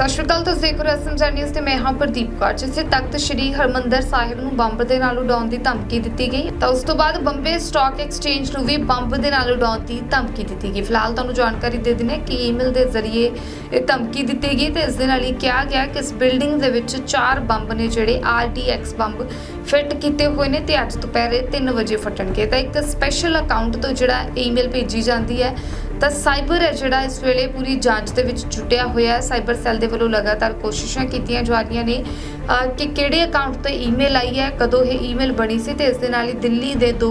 ਸਤਿ ਸ਼੍ਰੀ ਅਕਾਲ, ਤੁਸੀਂ ਦੇਖ ਰਹੇ ਹੋ ਐਸਐਮਜੀ ਨਿਊਜ਼ ਤੇ ਮੈਂ ਹਾਂ ਪ੍ਰਦੀਪ ਕੌਰ। ਜਿੱਥੇ ਤਖਤ ਸ੍ਰੀ ਹਰਮੰਦਰ ਸਾਹਿਬ ਨੂੰ ਬੰਬ ਦੇ ਨਾਲ ਉਡਾਉਣ ਦੀ ਧਮਕੀ ਦਿੱਤੀ ਗਈ, ਤਾਂ ਉਸ ਤੋਂ ਬਾਅਦ ਬੰਬੇ ਸਟਾਕ ਐਕਸਚੇਂਜ ਨੂੰ ਵੀ ਬੰਬ ਦੇ ਨਾਲ ਉਡਾਉਣ ਦੀ ਧਮਕੀ ਦਿੱਤੀ ਗਈ। ਫਿਲਹਾਲ ਤੁਹਾਨੂੰ ਜਾਣਕਾਰੀ ਦੇ ਦਿੰਦੇ ਹਾਂ ਕਿ ਈਮੇਲ ਦੇ ਜ਼ਰੀਏ ਇਹ ਧਮਕੀ ਦਿੱਤੀ ਗਈ ਤੇ ਇਸ ਦੇ ਨਾਲ ਹੀ ਕਿਹਾ ਗਿਆ ਕਿ ਇਸ ਬਿਲਡਿੰਗ ਦੇ ਵਿੱਚ ਚਾਰ ਬੰਬ ਨੇ ਜਿਹੜੇ ਆਰਡੀਐਕਸ ਬੰਬ ਫਿੱਟ ਕੀਤੇ ਹੋਏ ਨੇ ਤੇ ਅੱਜ ਦੁਪਹਿਰੇ 3 ਵਜੇ ਫਟਣਗੇ। ਤਾਂ ਇੱਕ ਸਪੈਸ਼ਲ ਅਕਾਊਂਟ ਤੋਂ ਜਿਹੜਾ ਈਮੇਲ ਭੇਜੀ ਜਾਂਦੀ ਹੈ, ਤਾਂ ਸਾਈਬਰ ਹੈ ਜਿਹੜਾ ਇਸ ਵੇਲੇ ਪੂਰੀ ਜਾਂਚ ਦੇ ਵਿੱਚ ਜੁਟਿਆ ਹੋਇਆ ਹੈ। ਸਾਈਬਰ ਸੈੱਲ ਦੇ ਵੱਲੋਂ ਲਗਾਤਾਰ ਕੋਸ਼ਿਸ਼ਾਂ ਕੀਤੀਆਂ ਜਾ ਰਹੀਆਂ ਨੇ। ਕਿ ਕਿਹੜੇ ਅਕਾਊਂਟ ਤੋਂ ਈਮੇਲ ਆਈ ਹੈ, ਕਦੋਂ ਇਹ ਈਮੇਲ ਬਣੀ ਸੀ ਤੇ ਇਸ ਦੇ ਨਾਲ ਹੀ ਦਿੱਲੀ ਦੇ ਦੋ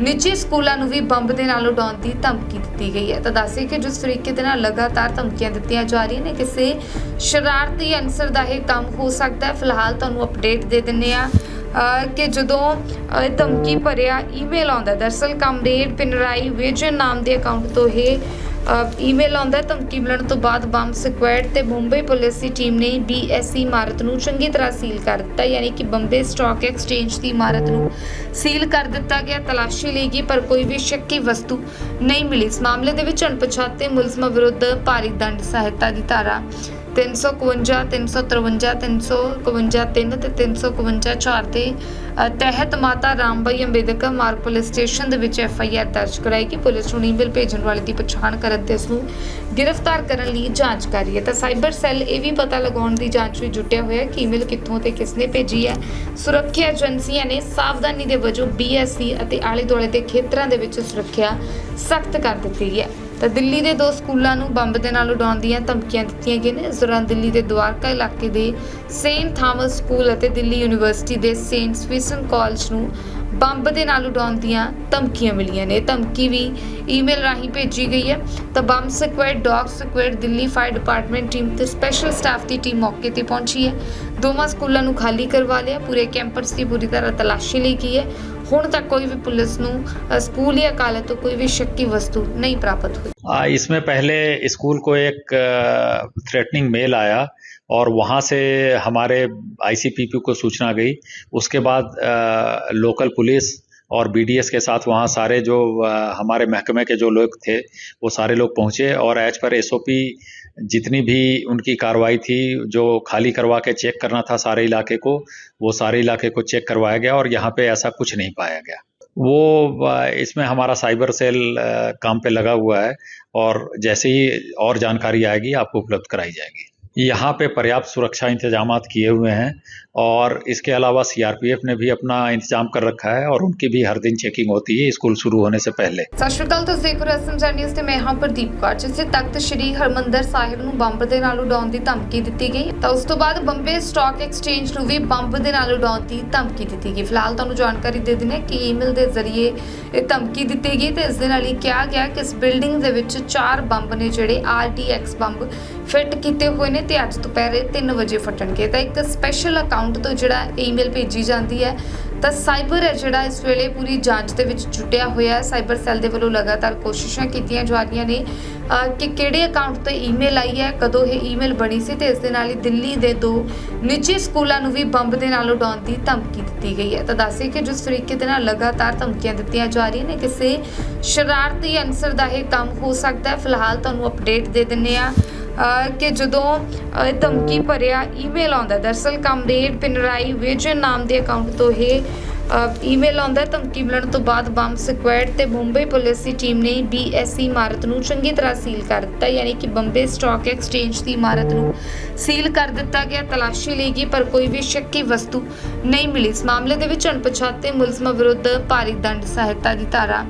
ਨਿੱਜੀ ਸਕੂਲਾਂ ਨੂੰ ਵੀ ਬੰਬ ਦੇ ਨਾਲ ਉਡਾਉਣ ਦੀ ਧਮਕੀ ਦਿੱਤੀ ਗਈ ਹੈ। ਤਾਂ ਦੱਸੇ ਕਿ ਜਿਸ ਤਰੀਕੇ ਦੇ ਨਾਲ ਲਗਾਤਾਰ ਧਮਕੀਆਂ ਦਿੱਤੀਆਂ ਜਾ ਰਹੀਆਂ ਨੇ, ਕਿਸੇ ਸ਼ਰਾਰਤੀ ਅਨਸਰ ਦਾ ਇਹ ਕੰਮ ਹੋ ਸਕਦਾ ਹੈ। ਫਿਲਹਾਲ ਤੁਹਾਨੂੰ ਅਪਡੇਟ ਦੇ ਦਿੰਨੇ ਆ ਕਿ ਜਦੋਂ ਇਹ ਧਮਕੀ ਭਰਿਆ ਈਮੇਲ ਆਉਂਦਾ ਹੈ, ਦਰਅਸਲ ਕਮਰੇਡ ਪਿਨਰਾਈ ਵਿਜਨ ਨਾਮ ਦੇ ਅਕਾਊਂਟ ਤੋਂ ਇਹ ਈਮੇਲ ਆਉਂਦਾ ਧਮਕੀ ਮਿਲਣ ਤੋਂ ਬਾਅਦ ਬੰਬ ਸਕੁਐਡ ਤੇ ਮੁੰਬਈ ਪੁਲਿਸ ਦੀ ਟੀਮ ਨੇ ਬੀਐਸਸੀ ਇਮਾਰਤ ਨੂੰ ਚੰਗੀ ਤਰ੍ਹਾਂ ਸੀਲ ਕਰ ਦਿੱਤਾ। ਯਾਨੀ ਕਿ ਬੰਬੇ ਸਟਾਕ ਐਕਸਚੇਂਜ ਦੀ ਇਮਾਰਤ ਨੂੰ ਸੀਲ ਕਰ ਦਿੱਤਾ ਗਿਆ ਤਲਾਸ਼ੀ ਲਈ ਗਈ ਪਰ ਕੋਈ ਵੀ ਸ਼ੱਕੀ ਵਸਤੂ ਨਹੀਂ ਮਿਲੀ। ਇਸ ਮਾਮਲੇ ਦੇ ਵਿੱਚ ਅਣਪਛਾਤੇ ਮੁਲਜ਼ਮਾਂ ਵਿਰੁੱਧ ਭਾਰੀ ਦੰਡ ਸਹਾਇਤਾ ਦੀ ਧਾਰਾ 351 353 351 3 ਤੇ 351 4 ਦੇ ਤਹਿਤ ਮਾਤਾ ਰਾਮਬਾਈ ਅੰਬੇਦਕਰ ਮਾਰਗ ਪੁਲਿਸ ਸਟੇਸ਼ਨ ਦੇ ਵਿੱਚ ਐਫ ਆਈ ਆਰ ਦਰਜ ਕਰਾਈ ਕਿ ਪੁਲਿਸ ਨੂੰ ਈਮੇਲ ਭੇਜਣ ਵਾਲੇ ਦੀ ਪਛਾਣ ਕਰਨ ਤੇ ਉਸ ਨੂੰ ਗ੍ਰਿਫਤਾਰ ਕਰਨ ਲਈ ਜਾਂਚ ਕਰ ਰਹੀ ਹੈ। ਤਾਂ ਸਾਈਬਰ ਸੈੱਲ ਇਹ ਵੀ ਪਤਾ ਲਗਾਉਣ ਦੀ ਜਾਂਚ ਵਿੱਚ ਜੁਟਿਆ ਹੋਇਆ ਹੈ ਕਿ ਈਮੇਲ ਕਿੱਥੋਂ ਤੇ ਕਿਸਨੇ ਭੇਜੀ ਹੈ। ਸੁਰੱਖਿਆ ਏਜੰਸੀਆਂ ਨੇ ਸਾਵਧਾਨੀ ਦੇ ਵਜੋਂ ਬੀਐਸਸੀ ਅਤੇ ਆਲੇ ਦੁਆਲੇ ਦੇ ਖੇਤਰਾਂ ਦੇ ਵਿੱਚ ਸੁਰੱਖਿਆ ਸਖਤ ਕਰ ਦਿੱਤੀ ਹੈ। ਤਾਂ ਦਿੱਲੀ ਦੇ ਦੋ ਸਕੂਲਾਂ ਨੂੰ ਬੰਬ ਦੇ ਨਾਲ ਉਡਾਉਣ ਦੀਆਂ ਧਮਕੀਆਂ ਦਿੱਤੀਆਂ ਗਈਆਂ ਨੇ। ਇਸ ਦੌਰਾਨ ਦਿੱਲੀ ਦੇ ਦਵਾਰਕਾ ਇਲਾਕੇ ਦੇ ਸੇਂਟ ਥਾਮਸ ਸਕੂਲ ਅਤੇ ਦਿੱਲੀ ਯੂਨੀਵਰਸਿਟੀ ਦੇ ਸੇਂਟ ਸਵੀਸਨ ਕਾਲਜ ਨੂੰ ਬੰਬ ਦੇ ਨਾਲ ਉਡਾਉਣ ਦੀਆਂ ਧਮਕੀਆਂ ਮਿਲੀਆਂ ਨੇ। ਧਮਕੀ ਵੀ ਈਮੇਲ ਰਾਹੀਂ ਭੇਜੀ ਗਈ ਹੈ। ਤਾਂ bomb squad, dog squad, Delhi fire department team ਤੇ ਸਪੈਸ਼ਲ ਸਟਾਫ ਦੀ ਟੀਮ ਮੌਕੇ ਤੇ ਪਹੁੰਚੀ ਹੈ। ਦੋਵਾਂ ਸਕੂਲਾਂ ਨੂੰ ਖਾਲੀ ਕਰਵਾ ਲਿਆ। ਪੂਰੇ ਕੈਂਪਸ ਦੀ ਪੂਰੀ ਤਰ੍ਹਾਂ ਤਲਾਸ਼ੀ ਲਈ ਗਈ ਹੈ। ਹੁਣ ਤੱਕ ਕੋਈ ਵੀ ਪੁਲਿਸ ਨੂੰ ਅ, ਸਕੂਲ ਜਾਂ ਕਾਲਜ ਤੋਂ ਕੋਈ ਵੀ ਸ਼ੱਕੀ ਵਸਤੂ ਨਹੀਂ ਪ੍ਰਾਪਤ ਹੋਈ आ, इसमें पहले स्कूल को एक थ्रेटनिंग मेल आया और वहाँ से हमारे आईसीपीपी को सूचना गई उसके बाद अ, लोकल पुलिस और बीडीएस के साथ वहाँ सारे जो अ, हमारे महकमे के जो लोग थे वो सारे लोग पहुँचे और एज पर एसओपी जितनी भी उनकी कार्रवाई थी, जो खाली करवा के चेक करना था सारे इलाके को, वो सारे इलाके को चेक करवाया गया और यहाँ पे ऐसा कुछ नहीं पाया गया। वो इसमें हमारा साइबर सेल काम पे लगा हुआ है और जैसे ही और जानकारी आएगी, आपको उपलब्ध कराई जाएगी। यहाँ पे पर्याप्त सुरक्षा इंतजाम किए हुए हैं और इसके अलावा सीआरपीएफ ने भी अपना इंतजाम कर रखा है और उनकी भी हर दिन चेकिंग होती है स्कूल शुरू होने से पहले ਸਤਿ ਸ਼੍ਰੀ ਅਕਾਲ ਤੁਸੀਂ ਦੇਖ ਰਹੇ ਹੋ ਐਸਐਮਜੀ ਨਿਊਜ਼ ਤੇ ਮੈਂ ਹਾਂ ਪ੍ਰਦੀਪ ਕੌਰ ਜਿਸੇ ਤਖਤ ਸ੍ਰੀ ਹਰਮੰਦਰ ਸਾਹਿਬ ਨੂੰ ਬੰਬ ਦੇ ਨਾਲ ਉਡਾਉਣ ਦੀ ਧਮਕੀ ਦਿੱਤੀ ਗਈ ਤਾਂ ਉਸ ਤੋਂ ਬਾਅਦ ਬੰਬੇ ਸਟਾਕ ਐਕਸਚੇਂਜ ਨੂੰ ਵੀ ਬੰਬ ਦੇ ਨਾਲ ਉਡਾਉਣ ਦੀ ਧਮਕੀ ਦਿੱਤੀ ਗਈ ਫਿਲਹਾਲ ਤੁਹਾਨੂੰ ਜਾਣਕਾਰੀ ਦੇ ਦਿੰਦੇ ਹਾਂ ਕਿ ਈਮੇਲ ਦੇ ਜ਼ਰੀਏ ਇਹ ਧਮਕੀ ਦਿੱਤੀ ਗਈ ਤੇ ਇਸ ਦੇ ਨਾਲ ਹੀ ਕਿਹਾ ਗਿਆ ਕਿ ਇਸ ਬਿਲਡਿੰਗ ਦੇ ਵਿੱਚ ਚਾਰ ਬੰਬ ਨੇ ਜਿਹੜੇ ਆਰਡੀਐਕਸ ਬੰਬ ਫਿੱਟ ਕੀਤੇ ਹੋਏ ਨੇ ਤੇ ਅੱਜ ਦੁਪਹਿਰੇ 3 ਵਜੇ ਫਟਣਗੇ। ਤਾਂ ਇੱਕ ਸਪੈਸ਼ਲ ਅਕਾਊਂਟ ਤੋਂ ਜਿਹੜਾ ਈਮੇਲ ਭੇਜੀ ਜਾਂਦੀ ਹੈ, ਤਾਂ ਸਾਈਬਰ ਹੈ ਜਿਹੜਾ ਇਸ ਵੇਲੇ ਪੂਰੀ ਜਾਂਚ ਦੇ ਵਿੱਚ ਜੁਟਿਆ ਹੋਇਆ ਹੈ। ਸਾਈਬਰ ਸੈੱਲ ਦੇ ਵੱਲੋਂ ਲਗਾਤਾਰ ਕੋਸ਼ਿਸ਼ਾਂ ਕੀਤੀਆਂ ਜਾ ਰਹੀਆਂ ਨੇ। ਕਿ ਕਿਹੜੇ ਅਕਾਊਂਟ ਤੋਂ ਈਮੇਲ ਆਈ ਹੈ, ਕਦੋਂ ਇਹ ਈਮੇਲ ਬਣੀ ਸੀ ਤੇ ਇਸ ਦੇ ਨਾਲ ਹੀ ਦਿੱਲੀ ਦੇ ਦੋ ਨਿੱਜੀ ਸਕੂਲਾਂ ਨੂੰ ਵੀ ਬੰਬ ਦੇ ਨਾਲ ਉਡਾਉਣ ਦੀ ਧਮਕੀ ਦਿੱਤੀ ਗਈ ਹੈ। ਤਾਂ ਦੱਸੇ ਕਿ ਜਿਸ ਤਰੀਕੇ ਦੇ ਨਾਲ ਲਗਾਤਾਰ ਧਮਕੀਆਂ ਦਿੱਤੀਆਂ ਜਾ ਰਹੀਆਂ ਨੇ, ਕਿਸੇ ਸ਼ਰਾਰਤੀ ਅਨਸਰ ਦਾ ਇਹ ਕੰਮ ਹੋ ਸਕਦਾ ਹੈ। ਫਿਲਹਾਲ ਤੁਹਾਨੂੰ ਅਪਡੇਟ ਦੇ ਦਿੰਨੇ ਆ ਕਿ ਜਦੋਂ ਇਹ ਧਮਕੀ ਭਰਿਆ ਈਮੇਲ ਆਉਂਦਾ ਹੈ, ਦਰਅਸਲ ਕਮਰੇਡ ਪਿਨਰਾਈ ਵਿਜਨ ਨਾਮ ਦੇ ਅਕਾਊਂਟ ਤੋਂ ਇਹ ਈਮੇਲ ਆਉਂਦਾ ਧਮਕੀ ਮਿਲਣ ਤੋਂ ਬਾਅਦ ਬੰਬ ਸਕੁਐਡ ਤੇ ਮੁੰਬਈ ਪੁਲਿਸ ਦੀ ਟੀਮ ਨੇ ਬੀਐਸਸੀ ਇਮਾਰਤ ਨੂੰ ਚੰਗੀ ਤਰ੍ਹਾਂ ਸੀਲ ਕਰ ਦਿੱਤਾ। ਯਾਨੀ ਕਿ ਬੰਬੇ ਸਟਾਕ ਐਕਸਚੇਂਜ ਦੀ ਇਮਾਰਤ ਨੂੰ ਸੀਲ ਕਰ ਦਿੱਤਾ ਗਿਆ ਤਲਾਸ਼ੀ ਲਈ ਗਈ ਪਰ ਕੋਈ ਵੀ ਸ਼ੱਕੀ ਵਸਤੂ ਨਹੀਂ ਮਿਲੀ। ਇਸ ਮਾਮਲੇ ਦੇ ਵਿੱਚ ਅਣਪਛਾਤੇ ਮੁਲਜ਼ਮਾਂ ਵਿਰੁੱਧ ਭਾਰੀ ਦੰਡ ਸਹਾਇਤਾ ਦੀ ਧਾਰਾ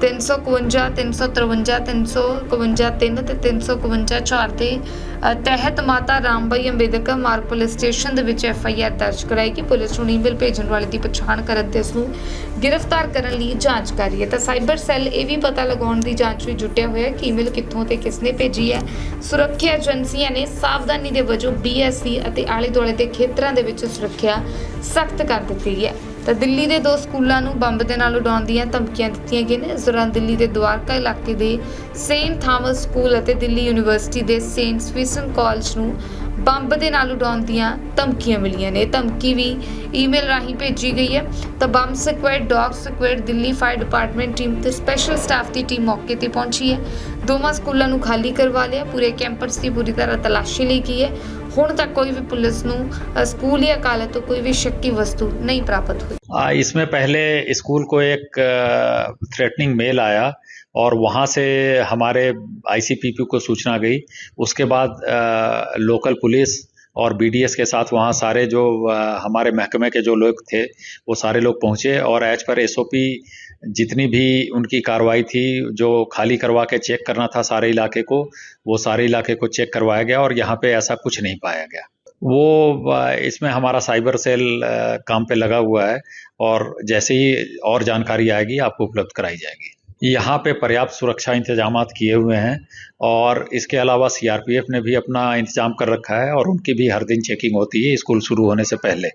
351 353 351 3 ਤੇ 351 4 ਦੇ ਤਹਿਤ ਮਾਤਾ ਰਾਮਬਾਈ ਅੰਬੇਦਕਰ ਮਾਰਗ ਪੁਲਿਸ ਸਟੇਸ਼ਨ ਦੇ ਵਿੱਚ ਐਫ ਆਈ ਆਰ ਦਰਜ ਕਰਾਈ ਕਿ ਪੁਲਿਸ ਨੂੰ ਈਮੇਲ ਭੇਜਣ ਵਾਲੇ ਦੀ ਪਛਾਣ ਕਰਨ ਤੇ ਉਸ ਨੂੰ ਗ੍ਰਿਫਤਾਰ ਕਰਨ ਲਈ ਜਾਂਚ ਕਰ ਰਹੀ ਹੈ। ਤਾਂ ਸਾਈਬਰ ਸੈੱਲ ਇਹ ਵੀ ਪਤਾ ਲਗਾਉਣ ਦੀ ਜਾਂਚ ਵਿੱਚ ਜੁਟਿਆ ਹੋਇਆ ਹੈ ਕਿ ਈਮੇਲ ਕਿੱਥੋਂ ਤੇ ਕਿਸਨੇ ਭੇਜੀ ਹੈ। ਸੁਰੱਖਿਆ ਏਜੰਸੀਆਂ ਨੇ ਸਾਵਧਾਨੀ ਦੇ ਵਜੋਂ ਬੀਐਸਸੀ ਅਤੇ ਆਲੇ ਦੁਆਲੇ ਦੇ ਖੇਤਰਾਂ ਦੇ ਵਿੱਚ ਸੁਰੱਖਿਆ ਸਖਤ ਕਰ ਦਿੱਤੀ ਹੈ। ਤਾਂ ਦਿੱਲੀ ਦੇ ਦੋ ਸਕੂਲਾਂ ਨੂੰ ਬੰਬ ਦੇ ਨਾਲ ਉਡਾਉਣ ਦੀਆਂ ਧਮਕੀਆਂ ਦਿੱਤੀਆਂ ਗਈਆਂ ਨੇ। ਇਸ ਦੌਰਾਨ ਦਿੱਲੀ ਦੇ ਦਵਾਰਕਾ ਇਲਾਕੇ ਦੇ ਸੇਂਟ ਥਾਮਸ ਸਕੂਲ ਅਤੇ ਦਿੱਲੀ ਯੂਨੀਵਰਸਿਟੀ ਦੇ ਸੇਂਟ ਸਵੀਸਨ ਕਾਲਜ ਨੂੰ ਬੰਬ ਦੇ ਨਾਲ ਉਡਾਉਣ ਦੀਆਂ ਧਮਕੀਆਂ ਮਿਲੀਆਂ ਨੇ। ਧਮਕੀ ਵੀ ਈਮੇਲ ਰਾਹੀਂ ਭੇਜੀ ਗਈ ਹੈ। ਤਾਂ bomb squad, dog squad, Delhi fire department team ਤੇ ਸਪੈਸ਼ਲ ਸਟਾਫ ਦੀ ਟੀਮ ਮੌਕੇ ਤੇ ਪਹੁੰਚੀ ਹੈ। ਦੋਵਾਂ ਸਕੂਲਾਂ ਨੂੰ ਖਾਲੀ ਕਰਵਾ ਲਿਆ। ਪੂਰੇ ਕੈਂਪਸ ਦੀ ਪੂਰੀ ਤਰ੍ਹਾਂ ਤਲਾਸ਼ੀ ਲਈ ਗਈ ਹੈ। ਹੁਣ ਤੱਕ ਕੋਈ ਵੀ ਪੁਲਿਸ ਨੂੰ ਅ, ਸਕੂਲ ਜਾਂ ਕਾਲਜ ਤੋਂ ਕੋਈ ਵੀ ਸ਼ੱਕੀ ਵਸਤੂ ਨਹੀਂ ਪ੍ਰਾਪਤ ਹੋਈ आ, इसमें पहले स्कूल को एक थ्रेटनिंग मेल आया और वहाँ से हमारे आईसीपीपी को सूचना गई उसके बाद अ, लोकल पुलिस और बीडीएस के साथ वहाँ सारे जो हमारे महकमे के जो लोग थे, वो सारे लोग पहुँचे और एज पर एसओपी जितनी भी उनकी कार्रवाई थी, जो खाली करवा के चेक करना था सारे इलाके को, वो सारे इलाके को चेक करवाया गया और यहाँ पे ऐसा कुछ नहीं पाया गया। वो इसमें हमारा साइबर सेल काम पे लगा हुआ है और जैसे ही और जानकारी आएगी, आपको उपलब्ध कराई जाएगी। यहाँ पे पर्याप्त सुरक्षा इंतजाम किए हुए हैं और इसके अलावा सीआरपीएफ ने भी अपना इंतजाम कर रखा है और उनकी भी हर दिन चेकिंग होती है स्कूल शुरू होने से पहले